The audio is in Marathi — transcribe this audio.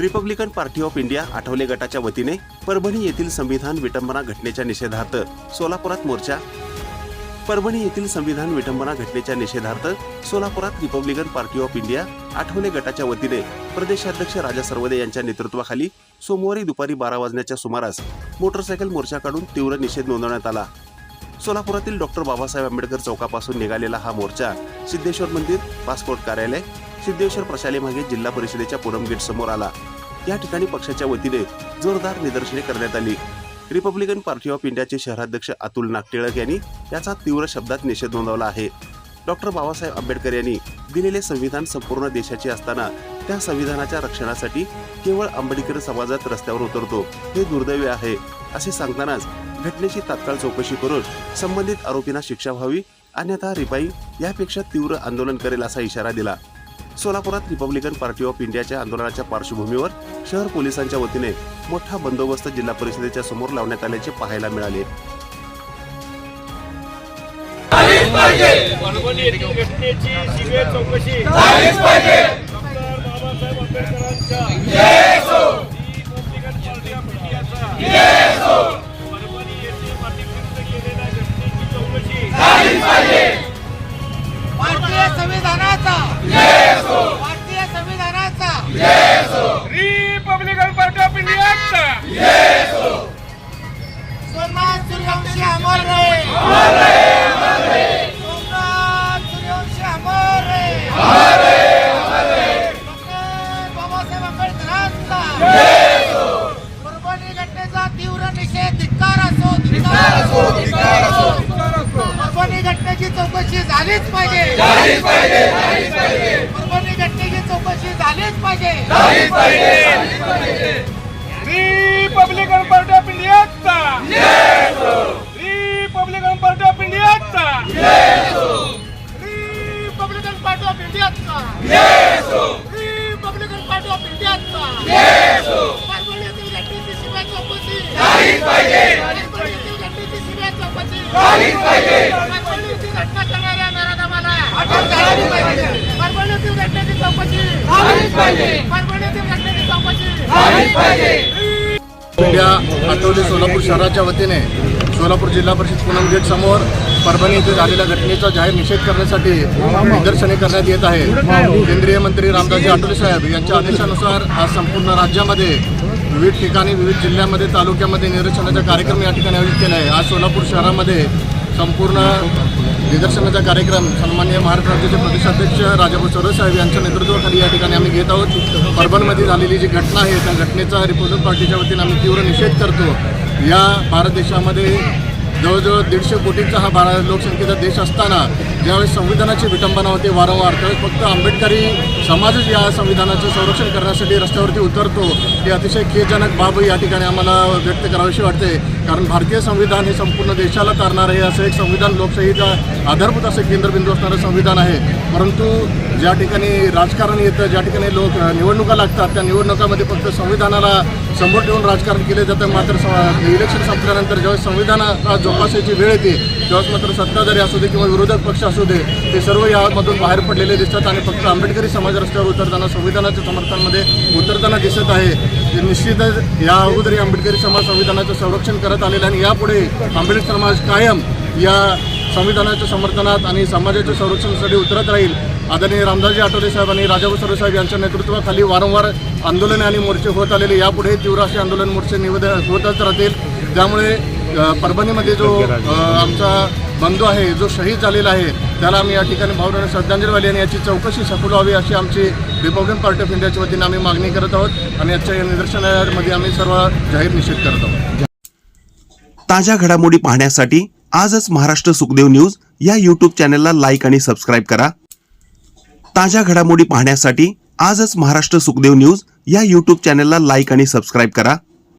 Republican Party of India Athawale गटाच्या वतीने परभणी येथील संविधान विटंबना घटनेच्या निषेधार्थ सोलापुरात मोर्चा. परभणी येथील संविधान विटंबना घटनेच्या निषेधार्थ सोलापुरात Republican Party of India Athawale गटाच्या वतीने प्रदेशाध्यक्ष राजा सर्वदे यांच्या नेतृत्वाखाली सोमवारी दुपारी बारा वाजण्याच्या सुमारास मोटरसायकल मोर्चा काढून तीव्र निषेध नोंदवण्यात आला. सोलापुरातील डॉक्टर बाबासाहेब आंबेडकर चौकापासून निघालेला हा मोर्चा सिद्धेश्वर मंदिर पासपोर्ट कार्यालय सिद्धेश्वर प्रशालेमागे जिल्हा परिषदेच्या पुरम गेट समोर आला. या ठिकाणी पक्षाच्या वतीने जोरदार निदर्शने करण्यात आली. रिपब्लिकन पार्टी ऑफ इंडियाचे शहराध्यक्ष अतुल नागटिळक यांनी याचा तीव्र शब्दात निषेध नोंदवला आहे. डॉक्टर बाबासाहेब आंबेडकर यांनी दिलेले संविधान संपूर्ण देशाचे असताना त्या संविधानाच्या रक्षणासाठी केवळ आंबेडकर समाजात रस्त्यावर उतरतो हे दुर्दैवी आहे. असे सांगतानाच घटनेची तात्काळ चौकशी करून संबंधित आरोपींना शिक्षा व्हावी अन्यथा रिपाई यापेक्षा तीव्र आंदोलन करेल असा इशारा दिला. सोलापुरात रिपब्लिकन पार्टी ऑफ इंडियाच्या आंदोलनाच्या पार्श्वभूमीवर शहर पोलिसांच्या वतीने मोठा बंदोबस्त जिल्हा परिषदेच्या समोर लावण्यात आल्याचे पाहायला मिळाले. चौकशी. सूर्यवंशी अमर रहे सोमनाथ सूर्यवंशी अमर रहे डॉक्टर बाबासाहेब आंबेडकरांचा. परभणी घटनेचा तीव्र निषेध धिक्कार असो धिक्कार असो. परभणी घटनेची चौकशी झालीच पाहिजे. परभणी घटनेची चौकशी झालीच पाहिजे. रिपब्लिकन पार्टी ऑफ इंडियाचा. रिपब्लिकन पार्टी ऑफ इंडियाचा रिपब्लिकन पार्टी ऑफ इंडियाचा घटना करणाऱ्या नराधमाला अटक घटनेची चौकशी परभणी घटनेची चौकशी इंडिया आठवले सोलापूर शहराच्या वतीने सोलापूर जिल्हा परिषद पूनम गेट समोर परभणी येथे झालेल्या घटनेचा जाहीर निषेध करण्यासाठी निदर्शने करण्यात येत आहे. केंद्रीय मंत्री रामदासजी आठवले साहेब यांच्या आदेशानुसार आज संपूर्ण राज्यामध्ये विविध ठिकाणी विविध जिल्ह्यामध्ये तालुक्यामध्ये निदर्शनाचा कार्यक्रम या ठिकाणी आयोजित केला आहे. आज सोलापूर शहरामध्ये संपूर्ण निदर्शनाचा कार्यक्रम सन्मान्य महाराष्ट्र राज्याचे प्रदेशाध्यक्ष राजाभाऊ चौरे साहेब यांच्या नेतृत्वाखाली या ठिकाणी आम्ही घेत आहोत. परभणमध्ये झालेली जी घटना आहे त्या घटनेचा रिपब्लिक पार्टीच्या वतीने आम्ही तीव्र निषेध करतो. या भारत देशामध्ये जवळजवळ दीडशे कोटींचा हा भारत लोकसंख्येचा देश असताना ज्यावेळेस संविधानाची विटंबना होते वारंवार त्यावेळेस फक्त आंबेडकरी समाजच या संविधानाचं संरक्षण करण्यासाठी रस्त्यावरती उतरतो ही अतिशय खेदजनक बाब या ठिकाणी आम्हाला व्यक्त करावीशी वाटते. कारण भारतीय संविधान हे संपूर्ण देशाला तारणार आहे असं एक संविधान लोकशाहीचा आधारभूत असं केंद्रबिंदू असणारं संविधान आहे. परंतु ज्या ठिकाणी राजकारण येतं ज्या ठिकाणी लोक निवडणुका लागतात त्या निवडणुकामध्ये फक्त संविधानाला समोर ठेवून राजकारण केले जातं. मात्र इलेक्शन संपल्यानंतर ज्यावेळेस संविधानाला जोपासायची वेळ येते त्यावेळेस मात्र सत्ताधारी असू दे किंवा विरोधक पक्ष असू दे ते सर्व यामधून बाहेर पडलेले दिसतात आणि फक्त आंबेडकरी समाज रस्त्यावर उतरताना संविधानाच्या समर्थनामध्ये उतरताना दिसत आहे. ते निश्चितच या अगोदरी आंबेडकरी समाज संविधानाचं संरक्षण करत आलेलं आहे आणि यापुढे आंबेडकर समाज कायम या संविधानाच्या समर्थनात आणि समाजाच्या संरक्षणासाठी उतरत राहील. आदरणीय रामदासजी आठवले साहेब आणि राजाभाऊ सर्वे साहेब यांच्या नेतृत्वाखाली वारंवार आंदोलने आणि मोर्चे होत आलेले. यापुढे तीव्र असे आंदोलन मोर्चे निवेदन होतच राहतील. त्यामुळे परभणीमध्ये जो आमचा बंधू आहे जो शहीद झालेला आहे त्याला आम्ही या ठिकाणी भावना श्रद्धांजली वाहिली आणि याची चौकशी सफल व्हावी अशी आमची रिपब्लिकन पार्टी ऑफ इंडियाच्या वतीने आम्ही मागणी करत आहोत आणि याच्या या निदर्शनामध्ये आम्ही सर्व जाहीर निषेध करत आहोत. ताज्या घडामोडी पाहण्यासाठी आजच महाराष्ट्र सुखदेव न्यूज या यूट्यूब चॅनलला लाईक आणि सबस्क्राईब करा. ताज्या घडामोडी पाहण्यासाठी आजच महाराष्ट्र सुखदेव न्यूज या यूट्यूब चॅनलला लाईक आणि सबस्क्राईब करा.